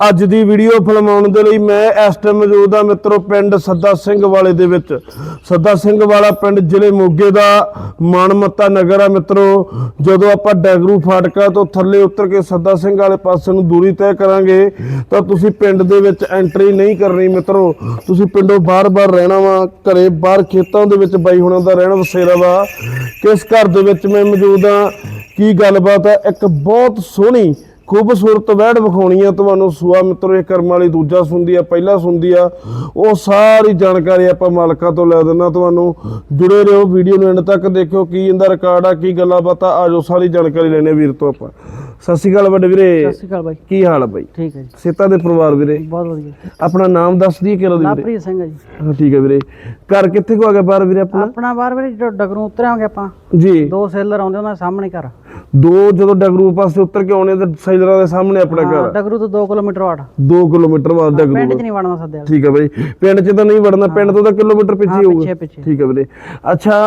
ਅੱਜ ਦੀ ਵੀਡੀਓ ਫਿਲਮਾਉਣ ਦੇ ਲਈ ਮੈਂ ਇਸ ਟਾਈਮ ਮੌਜੂਦ ਹਾਂ ਮਿੱਤਰੋ ਪਿੰਡ ਸੱਦਾ ਸਿੰਘ ਵਾਲੇ ਦੇ ਵਿੱਚ। ਸੱਦਾ ਸਿੰਘ ਵਾਲਾ ਪਿੰਡ ਜ਼ਿਲ੍ਹੇ ਮੋਗੇ ਦਾ ਮਾਨਮੱਤਾ ਨਗਰ ਆ ਮਿੱਤਰੋ। ਜਦੋਂ ਆਪਾਂ ਡੈਗਰੂ ਫਾਟਕਾ ਤੋਂ ਥੱਲੇ ਉਤਰ ਕੇ ਸੱਦਾ ਸਿੰਘ ਵਾਲੇ ਪਾਸੇ ਨੂੰ ਦੂਰੀ ਤੈਅ ਕਰਾਂਗੇ, ਤਾਂ ਤੁਸੀਂ ਪਿੰਡ ਦੇ ਵਿੱਚ ਐਂਟਰੀ ਨਹੀਂ ਕਰਨੀ ਮਿੱਤਰੋ। ਤੁਸੀਂ ਪਿੰਡੋਂ ਬਾਹਰ-ਬਾਹਰ ਰਹਿਣਾ ਵਾ, ਘਰੇ ਬਾਹਰ ਖੇਤਾਂ ਦੇ ਵਿੱਚ ਬਾਈ ਹੁਣਾਂ ਦਾ ਰਹਿਣਾ ਵਸੇਰਾ ਵਾ। ਕਿਸ ਘਰ ਦੇ ਵਿੱਚ ਮੈਂ ਮੌਜੂਦ ਆ ਕੀ ਗੱਲਬਾਤ ਹੈ? ਇੱਕ ਬਹੁਤ ਸੋਹਣੀ ਖੂਬਸੂਰਤ ਵਹਿੜ ਵਿਖਾਉਣੀ ਆ ਤੁਹਾਨੂੰ ਸੂਆ ਮਿੱਤਰੋ, ਇਹ ਕਰਮ ਵਾਲੀ ਦੂਜਾ ਸੁਣਦੀ ਆ, ਪਹਿਲਾ ਸੁਣਦੀ ਆ। ਉਹ ਸਾਰੀ ਜਾਣਕਾਰੀ ਆਪਾਂ ਮਾਲਕਾਂ ਤੋਂ ਲੈ ਦਿੰਨਾ ਤੁਹਾਨੂੰ। ਜੁੜੇ ਰਹੋ, ਵੀਡੀਓ ਨੂੰ ਐਂਡ ਤੱਕ ਦੇਖਿਓ, ਕੀ ਇਹਦਾ ਰਿਕਾਰਡ ਆ, ਕੀ ਗੱਲਾਂ ਬਾਤਾਂ ਆਜੋ ਸਾਰੀ ਜਾਣਕਾਰੀ ਲੈਣੇ ਵੀਰ ਤੋਂ ਆਪਾਂ। ਸਤਿ ਸ਼੍ਰੀ ਅਕਾਲ ਵੱਡੇ ਵੀਰੇ। ਸਤਿ ਸ਼੍ਰੀ ਅਕਾਲ ਬਾਈ। ਕੀ ਹਾਲ ਆ ਬਾਈ? ਠੀਕ ਹੈ ਜੀ। ਸੇਤਾ ਦੇ ਪਰਿਵਾਰ ਵੀਰੇ? ਬਹੁਤ ਵਧੀਆ। ਆਪਣਾ ਨਾਮ ਦੱਸ ਦਈਏ ਕਿਹੜਾ ਦੀ ਵੀਰੇ? ਸਿੰਘ ਹੈ ਜੀ। ਹਾਂ ਠੀਕ ਹੈ ਵੀਰੇ। ਘਰ ਕਿੱਥੇ ਕੋ ਆ ਗਿਆ ਬਾਹਰ ਵੀਰੇ ਆਪਣਾ? ਆਪਣਾ ਬਾਹਰ ਵੀਰੇ ਜਦੋਂ ਡਗਰੂ ਉਤਰਾਂਗੇ ਆਪਾਂ ਜੀ। ਦੋ ਸੇਲਰ ਆਉਂਦੇ ਉਹਨਾਂ ਦੇ ਸਾਹਮਣੇ ਘਰ। ਦੋ ਜਦੋਂ ਡਗਰੂ ਪਾਸੇ ਉੱਤਰ ਕੇ ਆਉਣੇ ਤੇ ਸੈਲਰਾਂ ਦੇ ਸਾਹਮਣੇ ਆਪਣਾ ਘਰ। ਡਗਰੂ ਤੋਂ 2 ਕਿਲੋਮੀਟਰ ਵਾਟ 2 ਕਿਲੋਮੀਟਰ ਬਾਅਦ ਡਗਰੂ। ਪਿੰਡ 'ਚ ਨਹੀਂ ਵੜਨਾ ਸੱਦੇ ਵਾਲੇ ਠੀਕ ਹੈ ਬਾਈ। ਪਿੰਡ 'ਚ ਤਾਂ ਨਹੀਂ ਵੜਨਾ ਪਿੰਡ ਤੋਂ ਤਾਂ ਕਿਲੋਮੀਟਰ ਪਿੱਛੇ ਹੋਊਗਾ। ਪਿੱਛੇ ਪਿੱਛੇ। ਠੀਕ ਹੈ ਵੀਰੇ। ਅੱਛਾ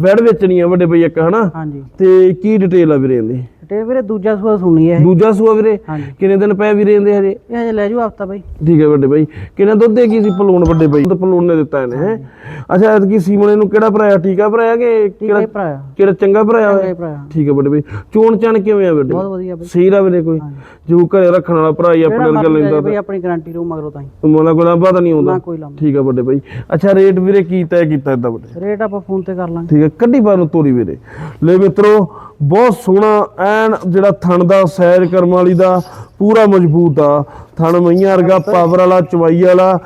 ਵੜ ਵੇਚਣੀ ਆ ਵੱਡੇ ਬਈ ਇੱਕ ਹਨਾ? ਹਾਂਜੀ। ਤੇ ਕੀ ਡਿਟੇਲ ਆ ਵੀਰੇ ਇਹਦੀ? ਤੇ ਵੀਰੇ ਦੂਜਾ ਸੂਆ ਸੁਣੀ ਹੈ। ਦੂਜਾ ਸੂਆ ਵੀਰੇ? ਕਿੰਨੇ ਦਿਨ ਪਏ ਵੀਰੇ ਇਹਦੇ ਹਜੇ? ਇਹ ਹਜੇ ਲੈ ਜੂ ਹਫਤਾ ਬਾਈ। ਠੀਕ ਹੈ ਵੱਡੇ ਬਾਈ। ਕਿੰਨਾ ਦੁੱਧ ਦੇ ਕੀ ਸੀ ਪਲੂਣ ਵੱਡੇ ਬਾਈ? ਤਾਂ ਪਲੂਣ ਨੇ ਦਿੱਤਾ ਇਹਨੇ ਹੈ? ਅੱਛਾ ਐਤਕੀ ਸੀਮਣੇ ਨੂੰ ਕਿਹੜਾ ਭਰਾਇਆ? ਟੀਕਾ ਭਰਾਇਆ ਕਿ ਕਿਹੜਾ ਹੈ ਭਰਾ ਕਿਹੜਾ ਚੰਗਾ ਭਰਾਇਆ ਹੋਇਆ? ਠੀਕ ਹੈ ਵੱਡੇ ਬਾਈ। ਚੋਣ ਚਣ ਕਿਵੇਂ ਆ ਵੱਡੇ? ਬਹੁਤ ਵਧੀਆ ਬਾਈ। ਸਹੀ ਰਾ ਵੀਰੇ ਕੋਈ? ਜੋ ਘਰੇ ਰੱਖਣ ਵਾਲਾ ਭਰਾ ਹੀ ਆਪਣੇ ਵਰਗਾ ਲੈਂਦਾ ਬਾਈ ਆਪਣੀ ਗਾਰੰਟੀ ਰੂ ਮਗਰੋਂ ਤਾਂ ਹੀ। ਮੋਲਾ ਕੋਲ ਪਤਾ ਨਹੀਂ ਆਉਂਦਾ। ਠੀਕ ਆ ਵੱਡੇ ਬਾਈ। ਅੱਛਾ ਰੇਟ ਵੀਰੇ ਕੀ ਤੈਅ ਕੀਤਾ ਏਦਾਂ ਵੱਡੇ? ਰੇਟ ਆਪਾਂ ਫੋਨ ਤੇ ਕਰ ਲਾਂਗੇ। ਠੀਕ ਹੈ ਕੱਢੀ ਬਾਹਰ ਨੂੰ ਤੋਰੀ ਵੀਰੇ। ਲੈ ਮਿੱਤਰੋ ਬਹੁਤ ਸੋਹਣਾ ਐਨ ਜਿਹੜਾ ਥਣ ਦਾ ਸੈਰ ਕਰਮ ਵਾਲੀ ਦਾ ਪੂਰਾ ਮਜ਼ਬੂਤ ਆ। ਥਣ ਮਈਆਂ ਵਰਗਾ ਪਾਵਰ ਵਾਲਾ ਚਵਾਈ ਵਾਲਾ।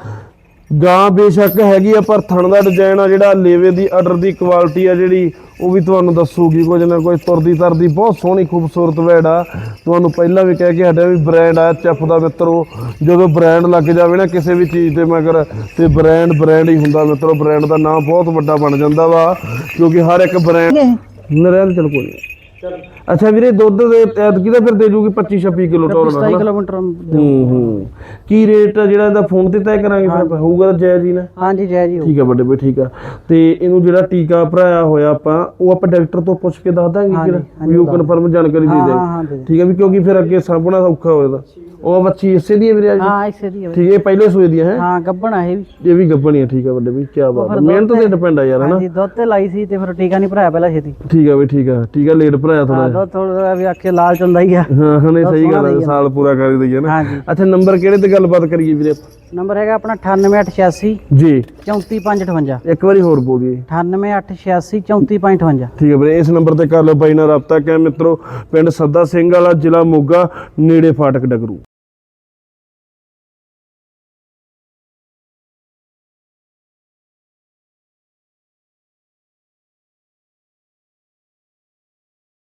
ਗਾਂ ਬੇਸ਼ੱਕ ਹੈਗੀ ਆ ਪਰ ਥਣ ਦਾ ਡਿਜ਼ਾਈਨ ਆ ਜਿਹੜਾ ਲੇਵੇ ਦੀ ਆਰਡਰ ਦੀ ਕੁਆਲਿਟੀ ਆ ਜਿਹੜੀ ਉਹ ਵੀ ਤੁਹਾਨੂੰ ਦੱਸੂਗੀ। ਕੁਝ ਨਾ ਕੁਝ ਤੁਰਦੀ ਤਰਦੀ ਬਹੁਤ ਸੋਹਣੀ ਖੂਬਸੂਰਤ ਵੈੜ ਆ। ਤੁਹਾਨੂੰ ਪਹਿਲਾਂ ਵੀ ਕਹਿ ਕੇ ਹਟਿਆ ਵੀ ਬ੍ਰਾਂਡ ਆ ਚੱਪ ਦਾ ਮਿੱਤਰੋ। ਜਦੋਂ ਬ੍ਰਾਂਡ ਲੱਗ ਜਾਵੇ ਨਾ ਕਿਸੇ ਵੀ ਚੀਜ਼ ਤੇ ਮਗਰ ਤੇ ਬ੍ਰਾਂਡ ਬ੍ਰਾਂਡ ਹੀ ਹੁੰਦਾ ਮਿੱਤਰੋ। ਬ੍ਰਾਂਡ ਦਾ ਨਾਮ ਬਹੁਤ ਵੱਡਾ ਬਣ ਜਾਂਦਾ ਵਾ ਕਿਉਂਕਿ ਹਰ ਇੱਕ ਬ੍ਰਾਂਡ ਨਰੇਂਦ ਚਲ ਕੋਈ ਅੱਛਾ ਵੀਰੇ ਦੁੱਧ ਦੇ ਐਤਕੀ ਦਾ ਫਿਰ ਦੇ ਜੂਗੀ? 25 26 ਕਿਲੋ ਟੋਲ 27 ਕਿਲੋਮੀਟਰ ਹੂੰ ਹੂੰ। ਕੀ ਰੇਟ ਆ ਜਿਹੜਾ ਇਹਦਾ ਫੋਨ ਤੇ ਤੈਅ ਕਰਾਂਗੇ ਫਿਰ? ਹੋਊਗਾ ਤਾਂ ਜਾਇਜ਼ ਹੀ ਨਾ? ਹਾਂਜੀ ਜੈ ਜੀ ਠੀਕ ਆ ਵੱਡੇ ਬਈ ਠੀਕ ਆ। ਤੇ ਇਹਨੂੰ ਜਿਹੜਾ ਟੀਕਾ ਭਰਾਇਆ ਹੋਇਆ ਆਪਾਂ ਉਹ ਆਪਾਂ ਡਾਕਟਰ ਤੋਂ ਪੁੱਛ ਕੇ ਦੱਸ ਦਾਂਗੇ ਕਿਹੜਾ? ਵੀ ਉਹ ਕਨਫਰਮ ਜਾਣਕਾਰੀ ਦੇ ਦੇ ਠੀਕ ਆ ਵੀ ਕਿਉਂਕਿ ਫਿਰ ਅੱਗੇ ਸਾਂਭਣਾ ਔਖਾ ਹੋਏਗਾ ਉਹ ਬੱਚੀ ਇਸੇ ਦੀ ਹੈ ਵੀਰੇ ਹਾਂ ਇਸੇ ਦੀ ਹੈ। ਠੀਕ ਹੈ ਪਹਿਲੇ ਸੂਏ ਦੀ ਹੈ? ਹਾਂ ਗੱਬਣ ਆ ਇਹ ਵੀ। ਇਹ ਵੀ ਗੱਭਣੀ ਹੈ ਠੀਕ ਆ ਵੱਡੇ ਬਈ ਕੀ ਬਾਤ ਮਿਹਨਤ ਤੇ ਡਿਪੈਂਡ ਆ ਯਾਰ ਹਨਾ? ਹਾਂਜੀ ਦੁੱਧ ਤੇ ਲਾਈ ਸੀ ਤੇ ਫਿਰ ਟੀਕਾ ਨਹੀਂ ਭਰਾਇਆ ਪਹਿਲਾਂ ਛੇਤੀ। ਠੀਕ ਆ ਬਈ ਠੀਕ ਆ ਠੀਕ ਆ ਲੇਟ ਭਰਾਇਆ ਥੋੜਾ ਹਾਂ ਥੋੜਾ ਵੀ ਆਖੇ ਲਾਲ ਚੰਦਾ ਹੀ ਆ। ਹਾਂ ਹਾਂ ਨਹੀਂ ਸਹੀ ਗੱਲ ਹੈ ਸਾਲ ਪੂਰਾ ਕਰ ਦਈਏ ਨਾ। ਅੱਛਾ ਨੰਬਰ ਕਿਹੜੇ ਤੇ ਗੱਲਬਾਤ ਕਰੀਏ ਵੀਰੇ ਨੰਬਰ ਹੈਗਾ ਆਪਣਾ 98886 ਜੀ। 34558 ਇੱਕ ਵਾਰੀ ਹੋਰ ਬੋਲ ਦਈਏ 98886 34558 ਠੀਕ ਹੈ ਵੀਰੇ ਇਸ ਨੰਬਰ ਤੇ ਕਰ ਲਓ ਬਾਈ ਨਾਲ ਰਾਬਤਾ। ਕਰ ਮਿੱਤਰੋ ਪਿੰਡ ਸੱਦਾ ਸਿੰਘ ਵਾਲਾ ਜ਼ਿਲ੍ਹਾ ਮੋਗਾ ਨੇੜੇ ਫਾਟਕ ਡਗਰੂ।